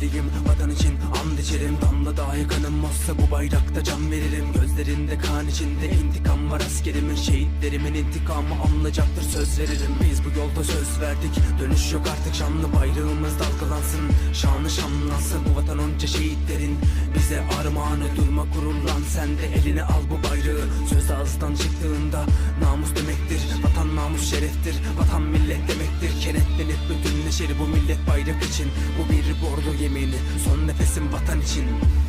deliyim Vatan için and içerim. Damla dahi kanım olsa bu bayrakta can veririm. Gözlerinde kan içinde intikam var askerimin Şehitlerimin intikamı anlayacaktır söz veririm. Biz bu yolda söz verdik dönüş yok artık. Şanlı bayrağımız dalgalansın Şanlı şanlansın. Bu vatan onca şehitlerin Bize armağanı. Durma kurulan sen de eline al bu bayrağı. Söz ağızdan çıktığında namus demektir Vatan namus şereftir. Vatan millet demek Kenetlenip bütünleşir bu millet bayrak için. Bu bir bordo yemini Son nefesim vatan için.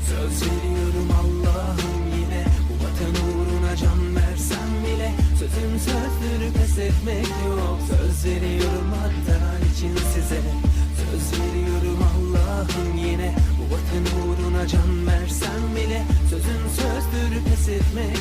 Söz veriyorum Allah'ım yine Bu vatan uğruna can versem bile. Sözüm sözdür pes etmek yok. Söz veriyorum vatan için size. Söz veriyorum Allah'ım yine Bu vatan uğruna can versem bile. Sözüm sözdür pes etmek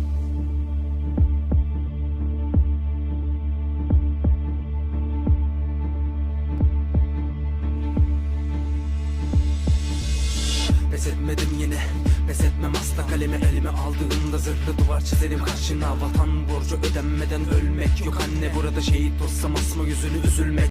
Pes etmedim yine. Pes etmem asla. Kalemi elime aldığımda zırhlı duvar çizerim karşına. Vatan borcu ödenmeden ölmek yok anne. Burada şehit olsam asma yüzünü üzülmek